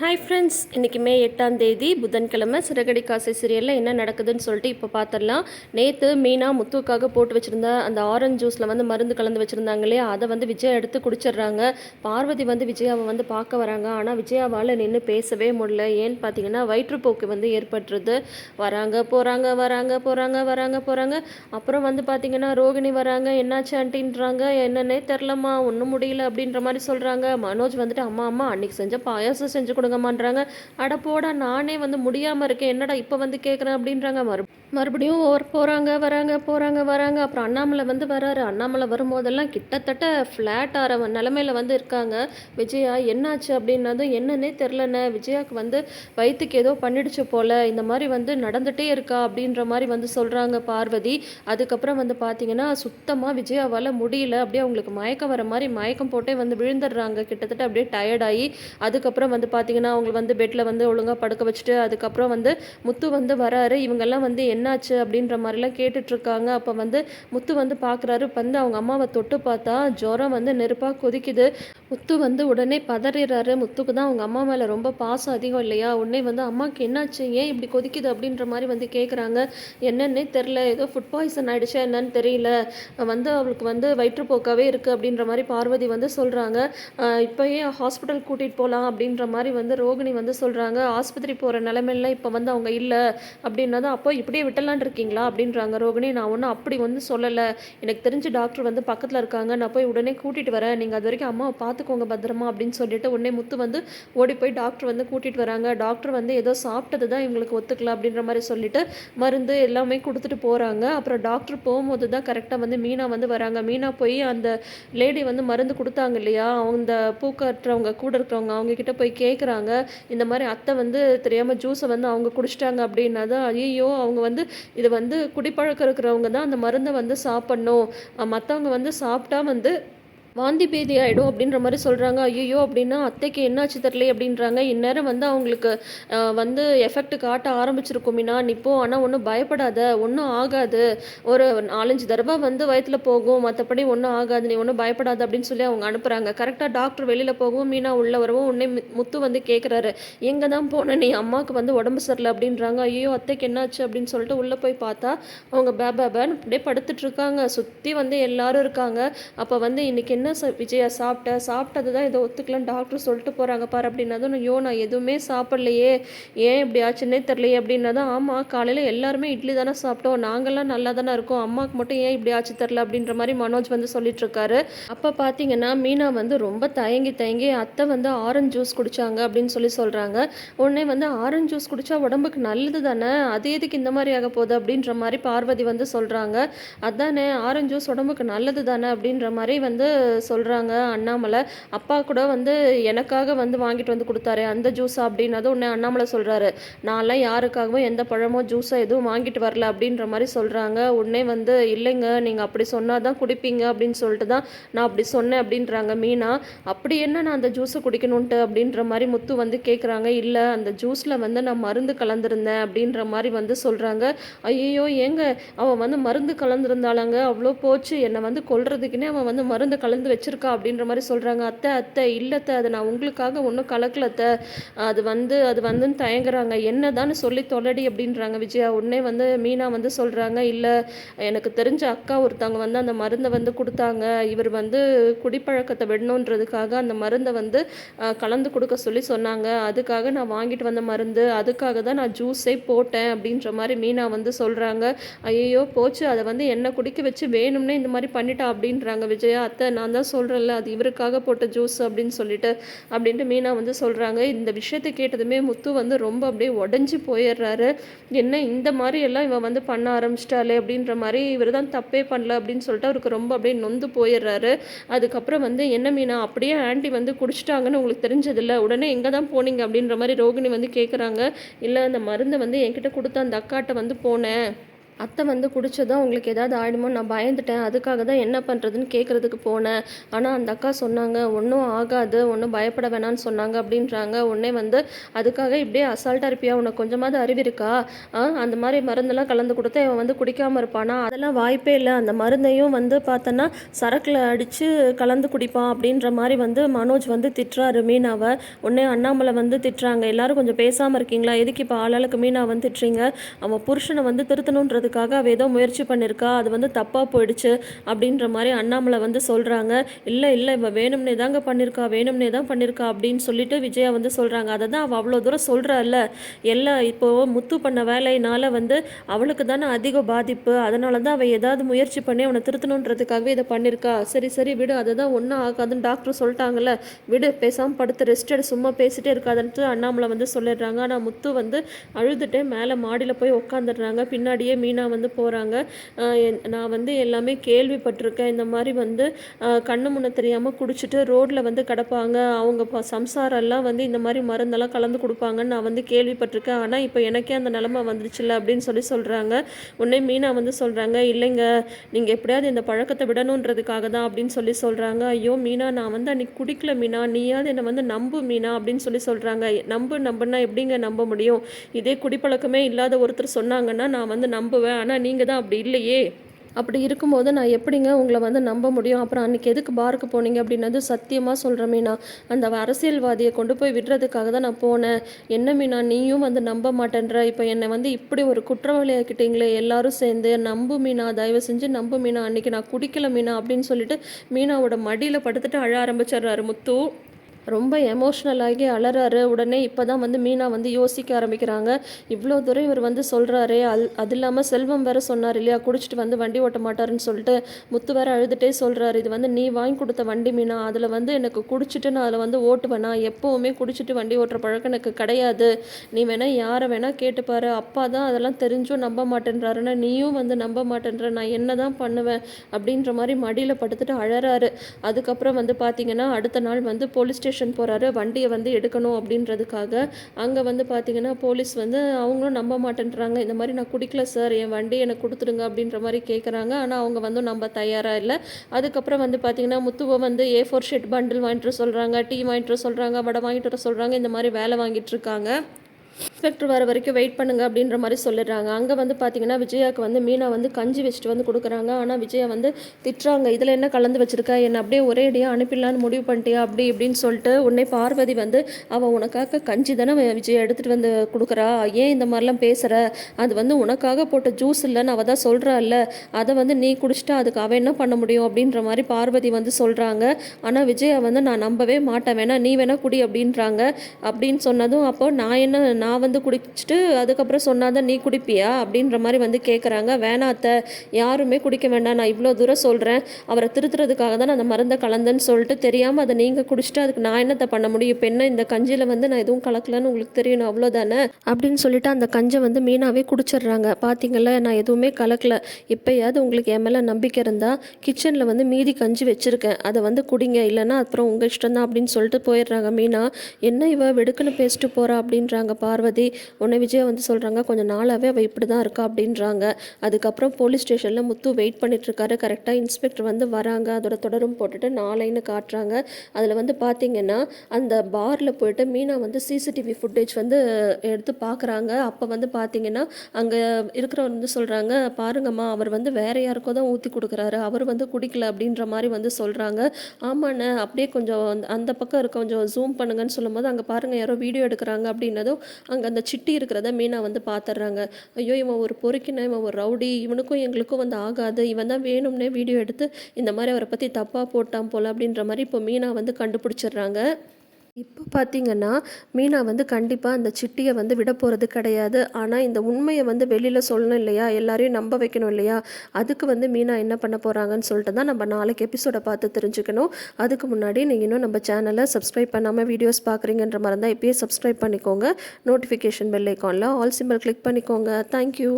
Hi friends இன்றைக்கி மே எட்டாம் தேதி புதன்கிழமை சிறகடி காசை சீரியலில் என்ன நடக்குதுன்னு சொல்லிட்டு இப்போ பார்த்துடலாம் நேற்று மீனா முத்துக்காக போட்டு வச்சுருந்த அந்த ஆரஞ்சு ஜூஸில் வந்து மருந்து கலந்து வச்சுருந்தாங்க இல்லையா அதை வந்து விஜயா எடுத்து குடிச்சிடுறாங்க. பார்வதி வந்து விஜயாவை வந்து பார்க்க வராங்க. ஆனால் விஜயாவால் நின்று பேசவே முடியல. ஏன்னு பார்த்தீங்கன்னா வயிற்றுப்போக்கு வந்து ஏற்பட்டுருது. வராங்க போகிறாங்க வராங்க போகிறாங்க வராங்க போகிறாங்க அப்புறம் வந்து பார்த்தீங்கன்னா ரோகிணி வராங்க. என்னாச்சு ஆண்டின்றாங்க. என்னன்னே தெரிலம்மா ஒன்றும் முடியல அப்படின்ற மாதிரி சொல்கிறாங்க மனோஜ் வந்துட்டு அம்மா அம்மா அன்னைக்கு செஞ்ச பாயாசம் செஞ்சு கொடுங்கம்மான்றாங்க அட போடா நானே வந்து முடியாமல் இருக்கேன். என்னடா இப்போ வந்து கேட்குறேன் அப்படின்றாங்க. மறு மறுபடியும் ஒரு போகிறாங்க வராங்க போகிறாங்க வராங்க. அப்புறம் அண்ணாமலை வந்து வராரு. அண்ணாமலை வரும்போதெல்லாம் கிட்டத்தட்ட ஃப்ளாட் ஆகிற நிலமையில வந்து இருக்காங்க. விஜயா என்னாச்சு அப்படின்னதும் என்னன்னே தெரிலண்ணே விஜயாவுக்கு வந்து வயிற்றுக்கு ஏதோ பண்ணிடுச்சு போல. இந்த மாதிரி வந்து நடந்துகிட்டே இருக்கா அப்படின்ற மாதிரி வந்து சொல்கிறாங்க பார்வதி. அதுக்கப்புறம் வந்து பார்த்தீங்கன்னா சுத்தமாக விஜயாவால் முடியல. அப்படியே அவங்களுக்கு மயக்கம் வர மாதிரி மயக்கம் போட்டே வந்து விழுந்துடுறாங்க. கிட்டத்தட்ட அப்படியே டயர்டாகி அதுக்கப்புறம் வந்து பார்த்தீங்கன்னா பார்த்தீங்கன்னா அவங்க வந்து பெட்டில் வந்து ஒழுங்காக படுக்க வச்சுட்டு அதுக்கப்புறம் வந்து முத்து வந்து வராரு. இவங்கெல்லாம் வந்து என்னாச்சு அப்படின்ற மாதிரிலாம் கேட்டுட்ருக்காங்க. அப்போ வந்து முத்து வந்து பார்க்குறாரு வந்து அவங்க அம்மாவை தொட்டு பார்த்தா ஜுரம் வந்து நெருப்பாக கொதிக்குது. முத்து வந்து உடனே பதறிடுறாரு. முத்துக்கு தான் அவங்க அம்மா மேலே ரொம்ப பாசம் அதிகம் இல்லையா? உடனே வந்து அம்மாவுக்கு என்னாச்சு? ஏன் இப்படி கொதிக்குது அப்படின்ற மாதிரி வந்து கேட்குறாங்க என்னன்னே தெரில ஏதோ ஃபுட் பாய்சன் ஆகிடுச்சா என்னன்னு தெரியல. வந்து அவளுக்கு வந்து வயிற்றுப்போக்காவே இருக்குது அப்படின்ற மாதிரி பார்வதி வந்து சொல்கிறாங்க இப்போயே ஹாஸ்பிட்டல் கூட்டிகிட்டு போகலாம் அப்படின்ற மாதிரி வந்து ரோகிணி வந்து சொல்கிறாங்க ஆஸ்பத்திரி போகிற நிலமையில இப்போ வந்து அவங்க இல்லை. அப்படின்னதும் அப்போ இப்படியே விட்டலான் இருக்கீங்களா? அப்படின்றாங்க ரோகிணி. நான் ஒன்றும் அப்படி வந்து சொல்லலை. எனக்கு தெரிஞ்ச டாக்டர் வந்து பக்கத்தில் இருக்காங்க. நான் போய் உடனே கூட்டிகிட்டு வரேன். நீங்கள் அது வரைக்கும் அம்மாவை பார்த்துக்கோங்க பத்திரமா அப்படின்னு சொல்லிட்டு உடனே முத்து வந்து ஓடி போய் டாக்டர் வந்து கூட்டிகிட்டு வராங்க. டாக்டர் வந்து ஏதோ சாப்பிட்டது தான் இவங்களுக்கு ஒத்துக்கல அப்படின்ற மாதிரி சொல்லிட்டு மருந்து எல்லாமே கொடுத்துட்டு போகிறாங்க அப்புறம் டாக்டர் போகும்போது தான் கரெக்டாக வந்து மீனா வந்து வராங்க. மீனா போய் அந்த லேடி வந்து மருந்து கொடுத்தாங்க இல்லையா? அவங்க பூக்கட்டுறவங்க கூட இருக்கிறவங்க அவங்க கிட்ட போய் கேட்குறாங்க இந்த மாதிரி அத்தை வந்து தெரியாமல் ஜூஸை வந்து அவங்க குடிச்சிட்டாங்க அப்படின்னா தான் ஐயோ அவங்க வந்து இது வந்து குடிப்பழக்கம் இருக்கிறவங்க தான் அந்த மருந்தை வந்து சாப்பிட்ணும். மற்றவங்க வந்து சாப்பிட்டா வந்து வாந்தி பேதி ஆகிடும் அப்படின்ற மாதிரி சொல்கிறாங்க ஐயோ அப்படின்னா அத்தைக்கு என்னாச்சு தெரில அப்படின்றாங்க. இந்நேரம் வந்து அவங்களுக்கு வந்து எஃபெக்ட் காட்ட ஆரம்பிச்சிருக்குமினா நிப்போ ஆனால் ஒன்றும் பயப்படாத ஒன்றும் ஆகாது. ஒரு நாலஞ்சு தடவை வந்து வயிற்றில் போகும். மற்றபடி ஒன்றும் ஆகாது. நீ ஒன்றும் பயப்படாது அப்படின்னு சொல்லி அவங்க அனுப்புகிறாங்க கரெக்டாக டாக்டர் வெளியில் போகவும் மீனா உள்ள வரவும் உன்னை முத்து வந்து கேட்குறாரு எங்கே தான் போன? நீ அம்மாவுக்கு வந்து உடம்பு சரியில்லை அப்படின்றாங்க. ஐயோ அத்தைக்கு என்னாச்சு? அப்படின்னு சொல்லிட்டு உள்ளே போய் பார்த்தா அவங்க பேபேபேன்னு அப்படியே படுத்துட்ருக்காங்க சுற்றி வந்து எல்லாரும் இருக்காங்க. அப்போ வந்து இன்றைக்கி என்ன விஜயா சாப்பிட்ட? சாப்பிட்டது தான் இதை ஒத்துக்கலாம் டாக்டர் சொல்லிட்டு போகிறாங்க பாரு அப்படின்னதும் ஐயோ நான் எதுவுமே சாப்பிட்லையே. ஏன் இப்படி ஆச்சுன்னே தெரிலையே அப்படின்னதும் ஆமாம் காலையில் எல்லாருமே இட்லி தானே சாப்பிட்டோம். நாங்கள்லாம் நல்லா தானே இருக்கோம். அம்மாவுக்கு மட்டும் ஏன் இப்படி ஆச்சு தெரில அப்படின்ற மாதிரி மனோஜ் வந்து சொல்லிட்டு இருக்காரு. அப்போ பார்த்தீங்கன்னா மீனா வந்து ரொம்ப தயங்கி தயங்கி அத்தை வந்து ஆரஞ்சு ஜூஸ் குடித்தாங்க அப்படின்னு சொல்லி சொல்கிறாங்க உடனே வந்து ஆரஞ்சு ஜூஸ் குடித்தா உடம்புக்கு நல்லது தானே? அது எதுக்கு இந்த மாதிரி ஆக போகுது அப்படின்ற மாதிரி பார்வதி வந்து சொல்கிறாங்க அதானே ஆரஞ்சு ஜூஸ் உடம்புக்கு நல்லது தானே அப்படின்ற மாதிரி வந்து சொல்கிறாங்க அண்ணாமலை. அப்பா கூட வந்து எனக்காக வந்து வாங்கிட்டு வந்து கொடுத்தாரு அந்த ஜூஸ் அப்படின்னது உடனே அண்ணாமலை சொல்கிறாரு நான்லாம் யாருக்காகவும் எந்த பழமோ ஜூஸோ எதுவும் வாங்கிட்டு வரல அப்படின்ற மாதிரி சொல்கிறாங்க உடனே வந்து இல்லைங்க நீங்கள் அப்படி சொன்னால் தான் குடிப்பீங்க அப்படின்னு சொல்லிட்டு தான் நான் அப்படி சொன்னேன் அப்படின்றாங்க மீனா. அப்படி என்ன நான் அந்த ஜூஸை குடிக்கணுன்ட்டு அப்படின்ற மாதிரி முத்து வந்து கேட்குறாங்க இல்லை அந்த ஜூஸில் வந்து நான் மருந்து கலந்துருந்தேன் அப்படின்ற மாதிரி வந்து சொல்கிறாங்க ஐயோ ஏங்க அவன் வந்து மருந்து கலந்துருந்தாளங்க. அவ்வளோ போச்சு. என்னை வந்து கொல்றதுக்குன்னே அவன் வந்து மருந்து கலந்து வச்சுருக்கா அப்படின்ற மாதிரி சொல்கிறாங்க அத்தை அத்தை இல்லத்தை அதை நான் உங்களுக்காக ஒன்றும் கலக்கலத்தை அது வந்து அது வந்துன்னு தயங்குறாங்க. என்னதான்னு சொல்லி தொலடி அப்படின்றாங்க விஜயா. உடனே வந்து மீனா வந்து சொல்கிறாங்க இல்லை எனக்கு தெரிஞ்ச அக்கா ஒருத்தவங்க வந்து அந்த மருந்தை வந்து கொடுத்தாங்க. இவர் வந்து குடிப்பழக்கத்தை விடணுன்றதுக்காக அந்த மருந்தை வந்து கலந்து கொடுக்க சொல்லி சொன்னாங்க. அதுக்காக நான் வாங்கிட்டு வந்த மருந்து அதுக்காக தான் நான் ஜூஸே போட்டேன் அப்படின்ற மாதிரி மீனா வந்து சொல்கிறாங்க ஐயோ போச்சு. அதை வந்து என்ன குடிக்க வச்சு வேணும்னே இந்த மாதிரி பண்ணிட்டா அப்படின்றாங்க விஜயா. அத்தை நான் தான் சொல்கிறேன்ல அது இவருக்காக போட்ட ஜூஸ் அப்படின்னு சொல்லிட்டு அப்படின்ட்டு மீனா வந்து சொல்கிறாங்க இந்த விஷயத்தை கேட்டதுமே முத்து வந்து ரொம்ப அப்படியே உடஞ்சி போயிடுறாரு. என்ன இந்த மாதிரி எல்லாம் இவன் வந்து பண்ண ஆரம்பிச்சிட்டாலே அப்படின்ற மாதிரி இவர் தான் தப்பே பண்ணல அப்படின்னு சொல்லிட்டு அவருக்கு ரொம்ப அப்படியே நொந்து போயிடுறாரு. அதுக்கப்புறம் வந்து என்ன மீனா அப்படியே ஆண்டி வந்து குடிச்சிட்டாங்கன்னு உங்களுக்கு தெரிஞ்சதில்ல? உடனே எங்கே தான் போனீங்க? அப்படின்ற மாதிரி ரோகிணி வந்து கேட்குறாங்க இல்லை அந்த மருந்தை வந்து என்கிட்ட கொடுத்த அந்த அக்காட்ட வந்து போனேன். அத்தை வந்து குடித்ததும் உங்களுக்கு ஏதாவது ஆயிடுமோ நான் பயந்துட்டேன். அதுக்காக தான் என்ன பண்ணுறதுன்னு கேட்குறதுக்கு போனேன். ஆனால் அந்த அக்கா சொன்னாங்க ஒன்றும் ஆகாது ஒன்றும் பயப்பட வேணாம்னு சொன்னாங்க அப்படின்றாங்க. உடனே வந்து அதுக்காக இப்படியே அசால்ட்டாக இருப்பியா? உனக்கு கொஞ்சமாவது அறிவு இருக்கா? ஆ அந்த மாதிரி மருந்தெல்லாம் கலந்து கொடுத்து இவன் வந்து குடிக்காமல் இருப்பானா? அதெல்லாம் வாய்ப்பே இல்லை. அந்த மருந்தையும் வந்து பார்த்தோன்னா சரக்கில் அடித்து கலந்து குடிப்பான் அப்படின்ற மாதிரி வந்து மனோஜ் வந்து திட்டுறாரு மீனாவை. உடனே அண்ணாமலை வந்து திட்டுறாங்க எல்லாரும் கொஞ்சம் பேசாமல் இருக்கீங்களா? எதுக்கு இப்போ ஆளாளுக்கு மீனா வந்து திட்டுறீங்க? அவன் புருஷனை வந்து பண்ணுறதுக்காக அவள் ஏதோ முயற்சி பண்ணியிருக்கா அது வந்து தப்பாக போயிடுச்சு அப்படின்ற மாதிரி அண்ணாமலை வந்து சொல்கிறாங்க இல்லை இல்லை இவள் வேணும்னே தாங்க பண்ணியிருக்கா வேணும்னே தான் பண்ணியிருக்கா அப்படின்னு சொல்லிட்டு விஜயா வந்து சொல்கிறாங்க அதை தான் அவள் அவ்வளோ தூரம் சொல்கிறாள்ல எல்லாம் இப்போது முத்து பண்ண வேலையினால் வந்து அவளுக்கு தானே அதிக பாதிப்பு. அதனால தான் அவள் ஏதாவது முயற்சி பண்ணி அவனை திருத்தணுன்றதுக்காகவே இதை பண்ணியிருக்கா சரி சரி விடு அதை தான் ஒன்றும் ஆகாதுன்னு டாக்டர் சொல்லிட்டாங்கல்ல. விடு பேசாமல் படுத்து ரெஸ்ட் எடு சும்மா பேசிட்டே இருக்காதுன்ட்டு அண்ணாமலை வந்து சொல்லிடுறாங்க. ஆனால் முத்து வந்து அழுதுட்டே மேலே மாடியில் போய் உட்காந்துடுறாங்க பின்னாடியே மீனா வந்து போகிறாங்க நான் வந்து எல்லாமே கேள்விப்பட்டிருக்கேன். இந்த மாதிரி வந்து கண்ணு முன்ன தெரியாமல் குடிச்சிட்டு ரோட்டில் வந்து கிடப்பாங்க. அவங்க சம்சாரெல்லாம் வந்து இந்த மாதிரி மருந்தெல்லாம் கலந்து கொடுப்பாங்கன்னு நான் வந்து கேள்விப்பட்டிருக்கேன். ஆனால் இப்போ எனக்கே அந்த நிலமை வந்துருச்சுல்ல அப்படின்னு சொல்லி சொல்கிறாங்க உடனே மீனா வந்து சொல்கிறாங்க இல்லைங்க நீங்கள் எப்படியாவது இந்த பழக்கத்தை விடணுன்றதுக்காக தான் அப்படின்னு சொல்லி சொல்கிறாங்க ஐயோ மீனா நான் வந்து அன்னைக்கு குடிக்கல மீனா. நீயாவது என்னை வந்து நம்பு மீனா அப்படின்னு சொல்லி சொல்கிறாங்க நம்பு நம்புன்னா எப்படிங்க நம்ப முடியும்? இதே குடிப்பழக்கமே இல்லாத ஒருத்தர் சொன்னாங்கன்னா நான் வந்து நம்புவேன் ஆனால் நீங்கள் தான் அப்படி இல்லையே. அப்படி இருக்கும்போது நான் எப்படிங்க உங்களை வந்து நம்ப முடியும்? அப்புறம் அன்றைக்கி எதுக்கு பாருக்கு போனீங்க? அப்படின்னது சத்தியமாக சொல்கிறேன் மீனா. அந்த அரசியல்வாதியை கொண்டு போய் விடுறதுக்காக தான் நான் போனேன். என்ன மீனா நீயும் வந்து நம்ப மாட்டேன்ற. இப்போ என்னை வந்து இப்படி ஒரு குற்றவாளியாக்கிட்டீங்களே எல்லாரும் சேர்ந்து. நம்பு மீனா தயவு செஞ்சு நம்பு மீனா. அன்றைக்கி நான் குடிக்கல மீனா அப்படின்னு சொல்லிட்டு மீனாவோட மடியில் படுத்துட்டு அழ ஆரம்பிச்சிடுறாரு முத்து. ரொம்ப எமோஷ்னல் ஆகி அலறாரு. உடனே இப்போ தான் வந்து மீனா வந்து யோசிக்க ஆரம்பிக்கிறாங்க. இவ்வளோ தூரம் இவர் வந்து சொல்கிறாரே அது அது இல்லாமல் செல்வம் வேற சொன்னார் இல்லையா? குடிச்சிட்டு வந்து வண்டி ஓட்ட மாட்டாருன்னு சொல்லிட்டு முத்து வேற அழுதுகிட்டே சொல்கிறாரு இது வந்து நீ வாங்கி கொடுத்த வண்டி மீனா. அதில் வந்து எனக்கு குடிச்சிட்டு நான் அதில் வந்து ஓட்டுவேனா? எப்போவுமே குடிச்சிட்டு வண்டி ஓட்டுற பழக்கம் எனக்கு கிடையாது. நீ வேணால் யாரை வேணால் கேட்டுப்பாரு அப்பா தான் அதெல்லாம் தெரிஞ்சும் நம்ப மாட்டேன்றாருன்னா நீயும் வந்து நம்ப மாட்டேன்ற நான் என்ன தான் பண்ணுவேன்? அப்படின்ற மாதிரி மடியில் படுத்துட்டு அழறாரு. அதுக்கப்புறம் வந்து பார்த்தீங்கன்னா அடுத்த நாள் வந்து போலீஸ் ஸ்டேஷன் போகிறாரு வண்டியை வந்து எடுக்கணும் அப்படின்றதுக்காக. அங்கே வந்து பார்த்தீங்கன்னா போலீஸ் வந்து அவங்களும் நம்ப மாட்டேன்றாங்க. இந்த மாதிரி நான் குடிக்கல சார் என் வண்டி எனக்கு கொடுத்துடுங்க அப்படின்ற மாதிரி கேட்குறாங்க ஆனால் அவங்க வந்து நம்ப தயாராக இல்லை. அதுக்கப்புறம் வந்து பார்த்தீங்கன்னா முத்துவை வந்து ஏ ஃபோர் ஷீட் பண்டில் வாங்கிட்டு வர சொல்கிறாங்க டீ வாங்கிட்டு சொல்கிறாங்க வடை வாங்கிட்டு வர சொல்கிறாங்க இந்த மாதிரி வேலை வாங்கிட்டு இருக்காங்க. இன்ஸ்பெக்டர் வர வரைக்கும் வெயிட் பண்ணுங்க அப்படின்ற மாதிரி சொல்லிடுறாங்க. அங்கே வந்து பார்த்தீங்கன்னா விஜயாவுக்கு வந்து மீனா வந்து கஞ்சி வச்சுட்டு வந்து கொடுக்குறாங்க. ஆனால் விஜயா வந்து திட்டுறாங்க. இதில் என்ன கலந்து வச்சிருக்கா? என்னை அப்படியே ஒரே அடியாக அனுப்பிடலான்னு முடிவு பண்ணிட்டியா? அப்படி இப்படின்னு சொல்லிட்டு உடனே பார்வதி வந்து அவள் உனக்காக கஞ்சி தானே விஜயா எடுத்துகிட்டு வந்து கொடுக்குறா? ஏன் இந்த மாதிரிலாம் பேசுகிற அது வந்து உனக்காக போட்ட ஜூஸ் இல்லைன்னு அவள் தான் சொல்கிறாள்ல அதை வந்து நீ குடிச்சிட்டா அதுக்கு அவள் என்ன பண்ண முடியும்? அப்படின்ற மாதிரி பார்வதி வந்து சொல்கிறாங்க ஆனால் விஜயா வந்து நான் நம்பவே மாட்டேன். வேணா நீ வேணா குடி அப்படின்றாங்க. அப்படின்னு சொன்னதும் அப்போ நான் என்ன நான் நான் வந்து குடிச்சிட்டு அதுக்கப்புறம் சொன்னாதான் நீ குடிப்பியா? அப்படின்ற மாதிரி வந்து கேட்குறாங்க வேணாத்த யாருமே குடிக்க வேண்டாம். நான் இவ்வளோ தூரம் சொல்கிறேன் அவரை திருத்துறதுக்காக தான் நான் அந்த மருந்தை கலந்தேன்னு சொல்லிட்டு தெரியாமல் அதை நீங்கள் குடிச்சிட்டு அதுக்கு நான் என்னத்தை பண்ண முடியும்? இப்போ என்ன இந்த கஞ்சியில் வந்து நான் எதுவும் கலக்கலன்னு உங்களுக்கு தெரியணும் அவ்வளோதானே அப்படின்னு சொல்லிட்டு அந்த கஞ்சை வந்து மீனாவே குடிச்சிடுறாங்க. பார்த்தீங்களா நான் எதுவுமே கலக்கல. இப்போயாவது உங்களுக்கு என் மேலே நம்பிக்கை இருந்தால் கிச்சனில் வந்து மீதி கஞ்சி வச்சுருக்கேன். அதை வந்து குடிங்க. இல்லைன்னா அப்புறம் உங்கள் இஷ்டம் தான் அப்படின்னு சொல்லிட்டு போயிடுறாங்க. மீனா என்ன இவ வெடுக்குன்னு பேசிட்டு போகிறா அப்படின்றாங்கப்பா. பார்வதி உன்னை விஜயா வந்து சொல்கிறாங்க கொஞ்சம் நாளாகவே அவள் இப்படி தான் இருக்கா அப்படின்றாங்க. அதுக்கப்புறம் போலீஸ் ஸ்டேஷனில் முத்து வெயிட் பண்ணிட்டுருக்காரு கரெக்டாக இன்ஸ்பெக்டர் வந்து வராங்க. அதோட தொடரும் போட்டுட்டு நாளைன்னு காட்டுறாங்க. அதில் வந்து பார்த்தீங்கன்னா அந்த பாரில் போயிட்டு மீனா வந்து சிசிடிவி ஃபுட்டேஜ் வந்து எடுத்து பார்க்குறாங்க அப்போ வந்து பார்த்தீங்கன்னா அங்கே இருக்கிறவர் வந்து சொல்கிறாங்க பாருங்கம்மா அவர் வந்து வேற யாருக்கோ தான் ஊற்றி கொடுக்குறாரு. அவர் வந்து குடிக்கல அப்படின்ற மாதிரி வந்து சொல்கிறாங்க ஆமாண்ணே அப்படியே கொஞ்சம் அந்த- அந்த பக்கம் இருக்க கொஞ்சம் ஜூம் பண்ணுங்கன்னு சொல்லும்போது அங்கே பாருங்கள் யாரோ வீடியோ எடுக்கிறாங்க அப்படின்னதும் அங்கே அந்த சிட்டி இருக்கிறத மீனா வந்து பார்த்துடுறாங்க ஐயோ இவன் ஒரு பொறுக்கின இவன் ஒரு ரவுடி இவனுக்கும் எங்களுக்கும் வந்து ஆகாது. இவன் தான் வேணும்னே வீடியோ எடுத்து இந்த மாதிரி அவரை பற்றி தப்பாக போட்டான் போல அப்படின்ற மாதிரி இப்போ மீனா வந்து கண்டுபிடிச்சிடுறாங்க. இப்போ பார்த்தீங்கன்னா மீனா வந்து கண்டிப்பாக அந்த சிட்டியை வந்து விட போகிறது கிடையாது. ஆனால் இந்த உண்மையை வந்து வெளியில் சொல்லணும் இல்லையா? எல்லாரையும் நம்ப வைக்கணும் இல்லையா? அதுக்கு வந்து மீனா என்ன பண்ண போகிறாங்கன்னு சொல்லிட்டு தான் நம்ம நாளைக்கு எபிசோடை பார்த்து தெரிஞ்சுக்கணும். அதுக்கு முன்னாடி நீங்கள் இன்னும் நம்ம சேனலை சப்ஸ்கிரைப் பண்ணாமல் வீடியோஸ் பார்க்குறீங்கன்ற மாதிரி இருந்தால் இப்போயே சப்ஸ்கிரைப் பண்ணிக்கோங்க. நோட்டிஃபிகேஷன் பெல் ஐக்கானில் ஆல் சிம்பிள் கிளிக் பண்ணிக்கோங்க. Thank you